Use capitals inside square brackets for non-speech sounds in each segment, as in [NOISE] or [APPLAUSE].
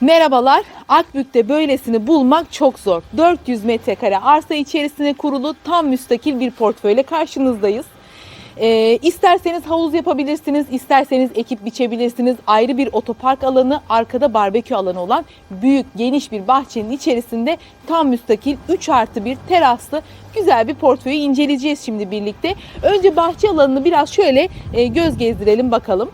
Merhabalar. Akbük'te böylesini bulmak çok zor. 400 metrekare arsa içerisine kurulu tam müstakil bir portföyle karşınızdayız. Ee, isterseniz havuz yapabilirsiniz, isterseniz ekip biçebilirsiniz. Ayrı bir otopark alanı, arkada barbekü alanı olan büyük, geniş bir bahçenin içerisinde tam müstakil 3 artı 1 teraslı güzel bir portföyü inceleyeceğiz şimdi birlikte. Önce bahçe alanını biraz şöyle e, göz gezdirelim bakalım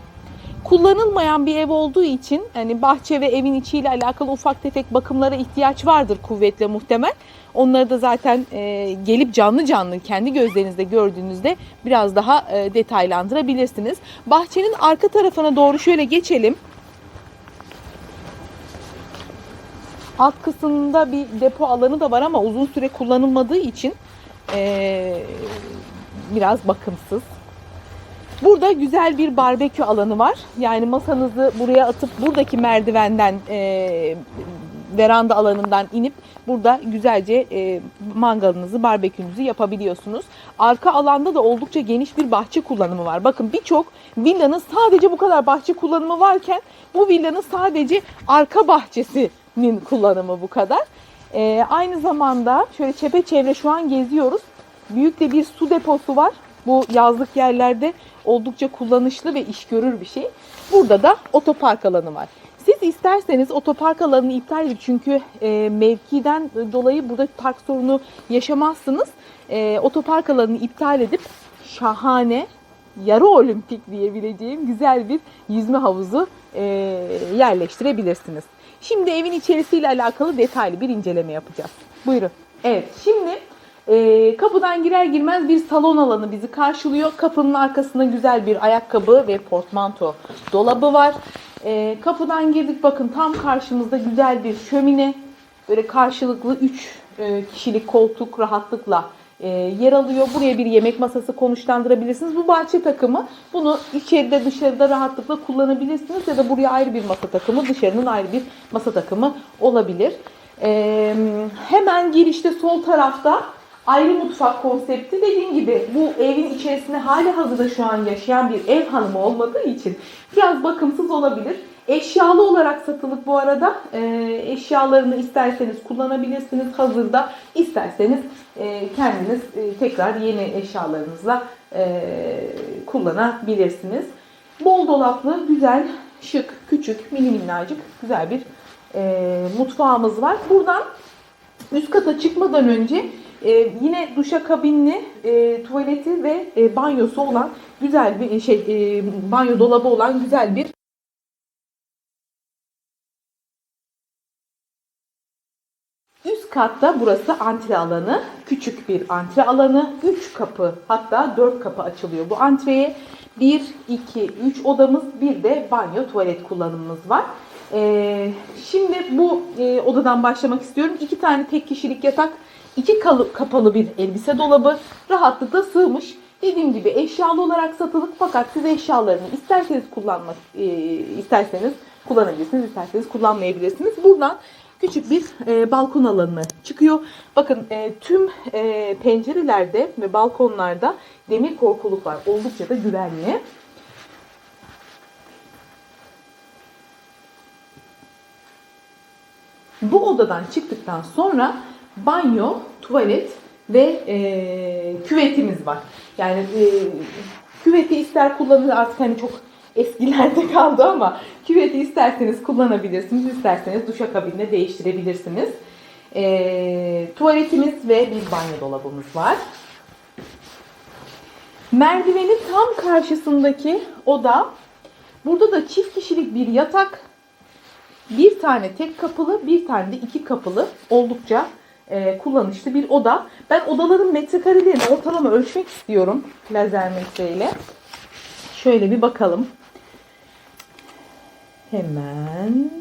kullanılmayan bir ev olduğu için hani bahçe ve evin içiyle alakalı ufak tefek bakımlara ihtiyaç vardır kuvvetle muhtemel. Onları da zaten e, gelip canlı canlı kendi gözlerinizde gördüğünüzde biraz daha e, detaylandırabilirsiniz. Bahçenin arka tarafına doğru şöyle geçelim. Alt kısmında bir depo alanı da var ama uzun süre kullanılmadığı için e, biraz bakımsız. Burada güzel bir barbekü alanı var. Yani masanızı buraya atıp buradaki merdivenden e, veranda alanından inip burada güzelce e, mangalınızı, barbekünüzü yapabiliyorsunuz. Arka alanda da oldukça geniş bir bahçe kullanımı var. Bakın birçok villanın sadece bu kadar bahçe kullanımı varken bu villanın sadece arka bahçesinin kullanımı bu kadar. E, aynı zamanda şöyle çepeçevre şu an geziyoruz. Büyük de bir su deposu var. Bu yazlık yerlerde oldukça kullanışlı ve iş görür bir şey. Burada da otopark alanı var. Siz isterseniz otopark alanını iptal edin çünkü e, mevkiden dolayı burada park sorunu yaşamazsınız. E, otopark alanını iptal edip şahane yarı olimpik diyebileceğim güzel bir yüzme havuzu e, yerleştirebilirsiniz. Şimdi evin içerisiyle alakalı detaylı bir inceleme yapacağız. Buyurun. Evet şimdi e, kapıdan girer girmez bir salon alanı bizi karşılıyor. Kapının arkasında güzel bir ayakkabı ve portmanto dolabı var. E, kapıdan girdik bakın tam karşımızda güzel bir şömine. Böyle karşılıklı 3 e, kişilik koltuk rahatlıkla e, yer alıyor. Buraya bir yemek masası konuşlandırabilirsiniz. Bu bahçe takımı bunu içeride dışarıda rahatlıkla kullanabilirsiniz ya da buraya ayrı bir masa takımı dışarının ayrı bir masa takımı olabilir. E, hemen girişte sol tarafta ayrı mutfak konsepti dediğim gibi bu evin içerisinde hali hazırda şu an yaşayan bir ev hanımı olmadığı için biraz bakımsız olabilir. Eşyalı olarak satılık bu arada. E, eşyalarını isterseniz kullanabilirsiniz hazırda. isterseniz e, kendiniz e, tekrar yeni eşyalarınızla e, kullanabilirsiniz. Bol dolaplı, güzel, şık, küçük, mini minnacık güzel bir e, mutfağımız var. Buradan üst kata çıkmadan önce e, yine duşakabinli e, tuvaleti ve e, banyosu olan güzel bir şey e, banyo dolabı olan güzel bir Üst katta burası antre alanı. Küçük bir antre alanı. 3 kapı hatta 4 kapı açılıyor bu antreye. 1, 2, 3 odamız bir de banyo tuvalet kullanımımız var. Ee, şimdi bu e, odadan başlamak istiyorum. İki tane tek kişilik yatak, iki kalı, kapalı bir elbise dolabı rahatlıkla sığmış. Dediğim gibi eşyalı olarak satılık fakat siz eşyalarını isterseniz kullanmak e, isterseniz kullanabilirsiniz, isterseniz kullanmayabilirsiniz. Buradan küçük bir e, balkon alanına çıkıyor. Bakın e, tüm e, pencerelerde ve balkonlarda demir korkuluk var. Oldukça da güvenli. Bu odadan çıktıktan sonra banyo, tuvalet ve e, küvetimiz var. Yani e, küveti ister kullanır artık hani çok eskilerde [LAUGHS] kaldı ama küveti isterseniz kullanabilirsiniz, isterseniz duşakabinde değiştirebilirsiniz. E, tuvaletimiz ve bir banyo dolabımız var. Merdivenin tam karşısındaki oda, burada da çift kişilik bir yatak, bir tane tek kapılı, bir tane de iki kapılı oldukça e, kullanışlı bir oda. Ben odaların metrekarelerini ortalama ölçmek istiyorum lazer metreyle. Şöyle bir bakalım. Hemen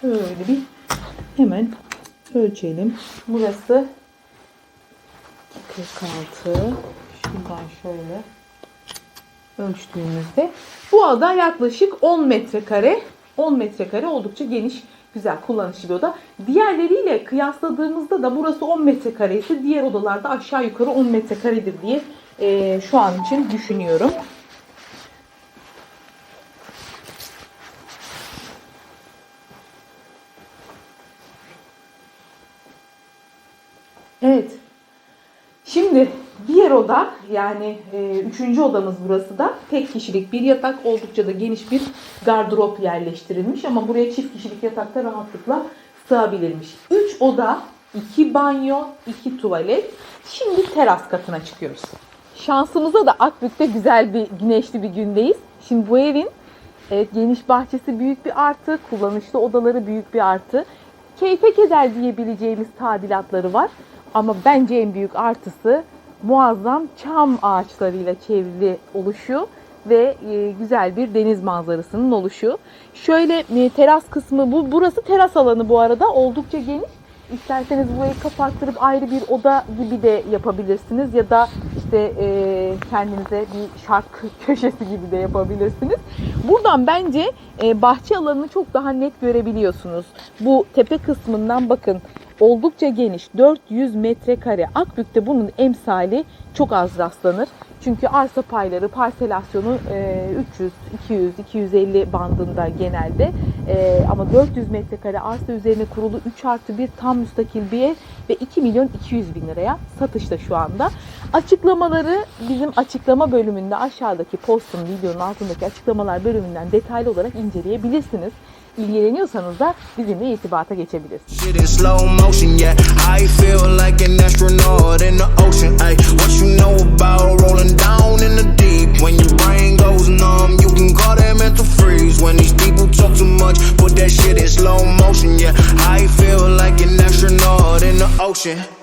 şöyle bir hemen ölçelim. Burası 46. Şuradan şöyle ölçtüğümüzde bu oda yaklaşık 10 metrekare 10 metrekare oldukça geniş, güzel, kullanışlı bir oda. Diğerleriyle kıyasladığımızda da burası 10 metrekare ise diğer odalarda aşağı yukarı 10 metrekaredir diye e, şu an için düşünüyorum. Evet. Şimdi diğer oda yani e, üçüncü odamız burası da tek kişilik bir yatak oldukça da geniş bir gardırop yerleştirilmiş ama buraya çift kişilik yatakta rahatlıkla sığabilirmiş. Üç oda, iki banyo, iki tuvalet. Şimdi teras katına çıkıyoruz. Şansımıza da Akbük'te güzel bir güneşli bir gündeyiz. Şimdi bu evin evet, geniş bahçesi büyük bir artı, kullanışlı odaları büyük bir artı. Keyfe keder diyebileceğimiz tadilatları var. Ama bence en büyük artısı muazzam çam ağaçlarıyla çevrili oluşu ve e, güzel bir deniz manzarasının oluşu. Şöyle e, teras kısmı bu burası teras alanı bu arada oldukça geniş. İsterseniz burayı kapattırıp ayrı bir oda gibi de yapabilirsiniz ya da işte e, kendinize bir şark [LAUGHS] köşesi gibi de yapabilirsiniz. Buradan bence e, bahçe alanını çok daha net görebiliyorsunuz. Bu tepe kısmından bakın oldukça geniş 400 metrekare. Akbük'te bunun emsali çok az rastlanır. Çünkü arsa payları parselasyonu e, 300, 200, 250 bandında genelde. E, ama 400 metrekare arsa üzerine kurulu 3 artı 1 tam müstakil bir ev ve 2 milyon 200 bin liraya satışta şu anda. Açıklamaları bizim açıklama bölümünde aşağıdaki postun videonun altındaki açıklamalar bölümünden detaylı olarak inceleyebilirsiniz. İlgileniyorsanız da bizimle irtibata geçebilirsiniz. function.